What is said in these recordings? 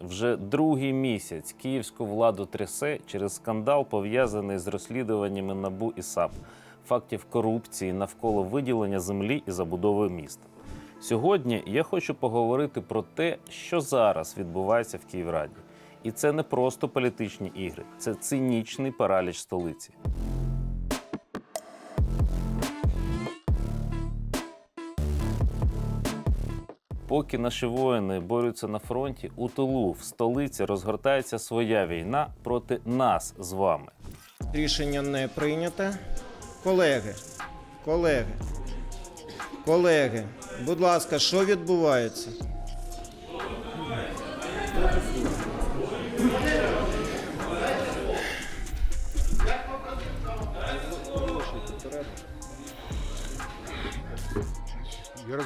Вже другий місяць київську владу трясе через скандал, пов'язаний з розслідуваннями НАБУ і САП, фактів корупції навколо виділення землі і забудови міста. Сьогодні я хочу поговорити про те, що зараз відбувається в Київраді. І це не просто політичні ігри, це цинічний параліч столиці. Поки наші воїни борються на фронті, у тилу в столиці розгортається своя війна проти нас з вами. Рішення не прийнято. Колеги, колеги, колеги, будь ласка, що відбувається?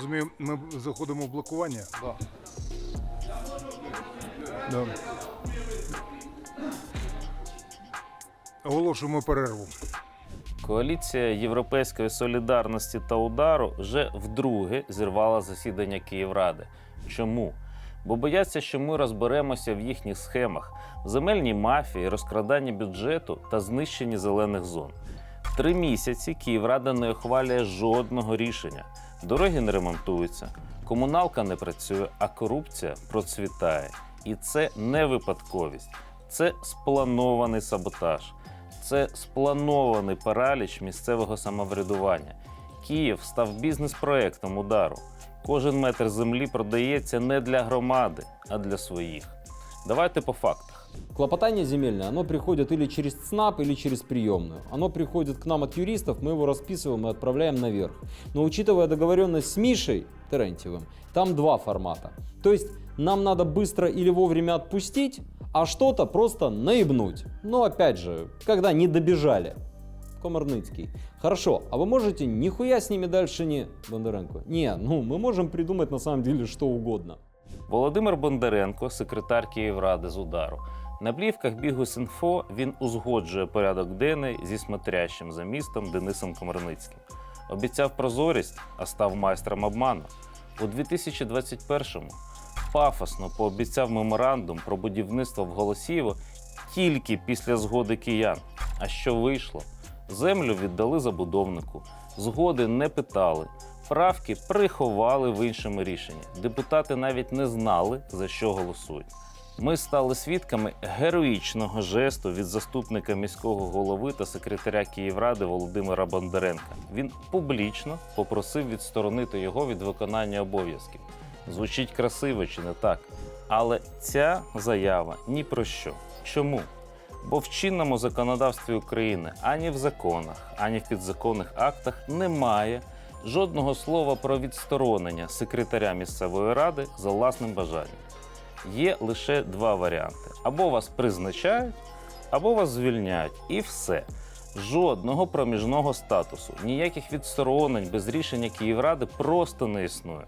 Розумію, ми заходимо в блокування. Так. Да. Оголошуємо перерву. Коаліція Європейської солідарності та удару вже вдруге зірвала засідання Київради. Чому? Бо бояться, що ми розберемося в їхніх схемах, в земельній мафії, розкраданні бюджету та знищенні зелених зон. Три місяці Київрада не ухвалює жодного рішення. Дороги не ремонтуються, комуналка не працює, а корупція процвітає. І це не випадковість, це спланований саботаж. Це спланований параліч місцевого самоврядування. Київ став бізнес-проектом удару. Кожен метр землі продається не для громади, а для своїх. Давайте по фактах. Клопотание земельное, оно приходит или через ЦНАП, или через приемную. Оно приходит к нам от юристов, мы его расписываем и отправляем наверх. Но учитывая договоренность с Мишей Терентьевым, там два формата. То есть нам надо быстро или вовремя отпустить, а что-то просто наебнуть. Но опять же, когда не добежали. Комарныцкий. Хорошо, а вы можете нихуя с ними дальше не... Бондаренко. Не, ну мы можем придумать на самом деле что угодно. Володимир Бондаренко, секретар Київради з удару. На плівках Бігус.Інфо він узгоджує порядок денний зі смотрящим за містом Денисом Комарницьким. Обіцяв прозорість, а став майстром обману. У 2021-му пафосно пообіцяв меморандум про будівництво в Голосіїво тільки після згоди киян. А що вийшло? Землю віддали забудовнику, згоди не питали, правки приховали в іншому рішенні. Депутати навіть не знали, за що голосують. Ми стали свідками героїчного жесту від заступника міського голови та секретаря Київради Володимира Бондаренка. Він публічно попросив відсторонити його від виконання обов'язків. Звучить красиво чи не так? Але ця заява ні про що. Чому? Бо в чинному законодавстві України ані в законах, ані в підзаконних актах немає жодного слова про відсторонення секретаря місцевої ради за власним бажанням. Є лише два варіанти: або вас призначають, або вас звільняють, і все. Жодного проміжного статусу, ніяких відсторонень без рішення Київради просто не існує.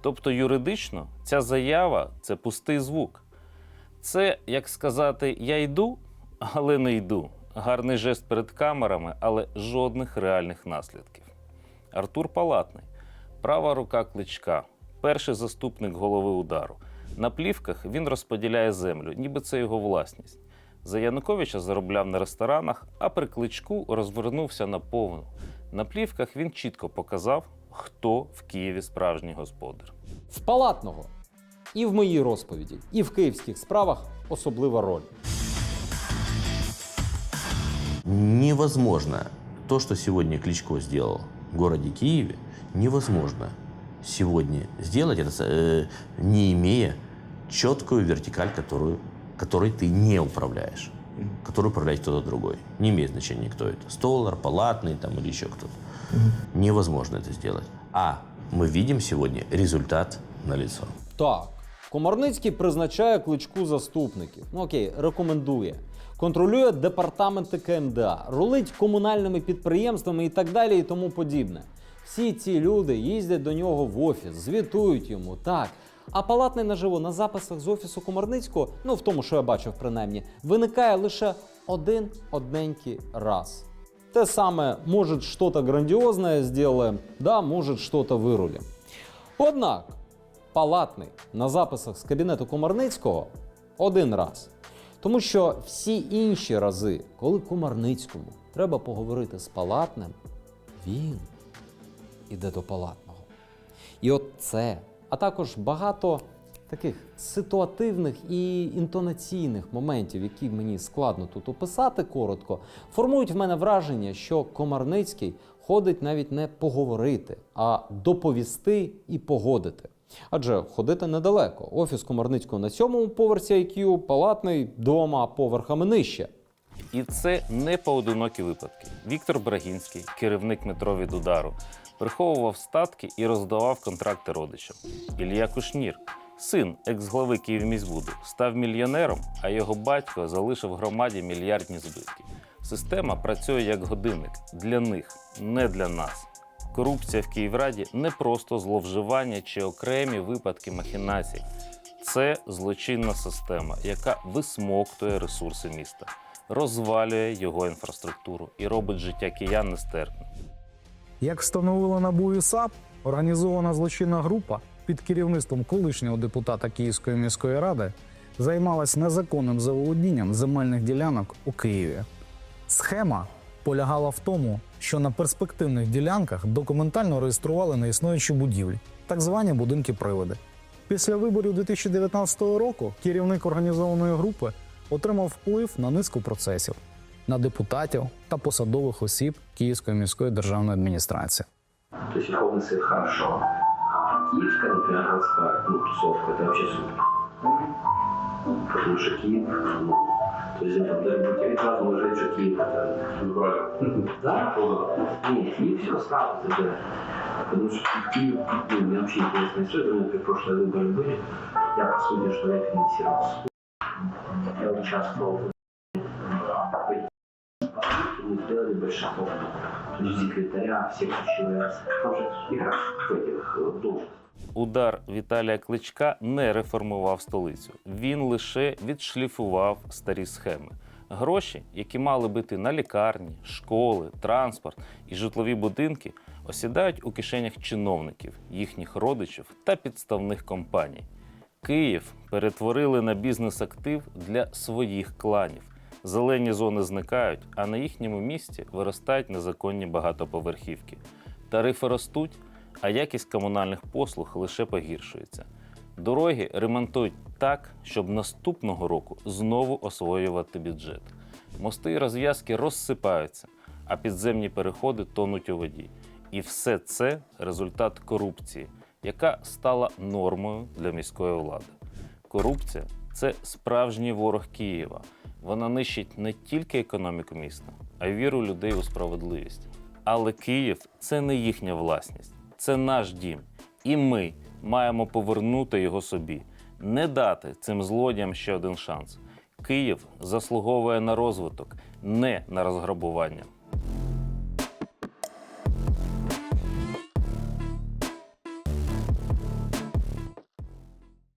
Тобто юридично ця заява це пустий звук. Це як сказати Я йду, але не йду. Гарний жест перед камерами, але жодних реальних наслідків. Артур Палатний, права рука кличка, перший заступник голови удару. На плівках він розподіляє землю, ніби це його власність. За Януковича заробляв на ресторанах, а при кличку розвернувся на повну. На плівках він чітко показав, хто в Києві справжній господар. В палатного і в моїй розповіді, і в київських справах особлива роль. Невозможно то, что сегодня Кличко сделал городе Киеве, невозможно сегодня сделать это, э, не имея четкую вертикаль, которую, которой ты не управляешь, которую управляет кто-то другой. Не имеет значения, кто это. Столар, палатный там, или еще кто-то. Невозможно это сделать. А мы видим сегодня результат налицо. Так, Комарницький призначає кличку заступників. Ну окей, рекомендує. Контролює департаменти КМДА, рулить комунальними підприємствами і так далі, і тому подібне. Всі ці люди їздять до нього в офіс, звітують йому, так. А палатний наживо на записах з офісу Комарницького, ну в тому, що я бачив принаймні, виникає лише один одненький раз. Те саме, может, что-то грандиозное сделаем, да, может, что-то вирулим. Однак, палатний на записах з кабінету Комарницького Один раз. Тому що всі інші рази, коли Комарницькому треба поговорити з палатним, він іде до палатного. І от це, а також багато таких ситуативних і інтонаційних моментів, які мені складно тут описати коротко, формують в мене враження, що Комарницький ходить навіть не поговорити, а доповісти і погодити. Адже ходити недалеко. Офіс Комарницького на сьомому поверсі IQ, палатний двома поверхами нижче. І це не поодинокі випадки. Віктор Брагінський, керівник метро від удару, приховував статки і роздавав контракти родичам. Ілля Кушнір, син екс-глави Київміськбуду, став мільйонером, а його батько залишив громаді мільярдні збитки. Система працює як годинник для них, не для нас. Корупція в Київраді не просто зловживання чи окремі випадки махінацій. Це злочинна система, яка висмоктує ресурси міста, розвалює його інфраструктуру і робить життя киян нестерпним. Як встановило НАБУ і САП, організована злочинна група під керівництвом колишнього депутата Київської міської ради займалась незаконним заволодінням земельних ділянок у Києві. Схема полягала в тому, що на перспективних ділянках документально реєстрували неіснуючі будівлі, так звані будинки приводи. Після виборів 2019 року керівник організованої групи отримав вплив на низку процесів на депутатів та посадових осіб Київської міської державної адміністрації. То есть Верховный Совет хорошо, а Киевская, например, ну, тусовка, это вообще супер. Потому что Киев, ну, то есть это даже будет сразу уважать, что Киев это... Да? Нет, Киев все сразу это... Потому что Киев, ну, мне вообще интересная история, потому как прошлые выборы были, я, по сути, что я финансировал. Я участвовал в мы сделали большинство. То есть секретаря, все ключевые. Там же игра в этих э, должностях. Удар Віталія Кличка не реформував столицю. Він лише відшліфував старі схеми. Гроші, які мали бути на лікарні, школи, транспорт і житлові будинки, осідають у кишенях чиновників, їхніх родичів та підставних компаній. Київ перетворили на бізнес-актив для своїх кланів. Зелені зони зникають, а на їхньому місці виростають незаконні багатоповерхівки. Тарифи ростуть, а якість комунальних послуг лише погіршується. Дороги ремонтують так, щоб наступного року знову освоювати бюджет. Мости і розв'язки розсипаються, а підземні переходи тонуть у воді. І все це результат корупції, яка стала нормою для міської влади. Корупція це справжній ворог Києва. Вона нищить не тільки економіку міста, а й віру людей у справедливість. Але Київ це не їхня власність, це наш дім. І ми маємо повернути його собі, не дати цим злодіям ще один шанс. Київ заслуговує на розвиток, не на розграбування.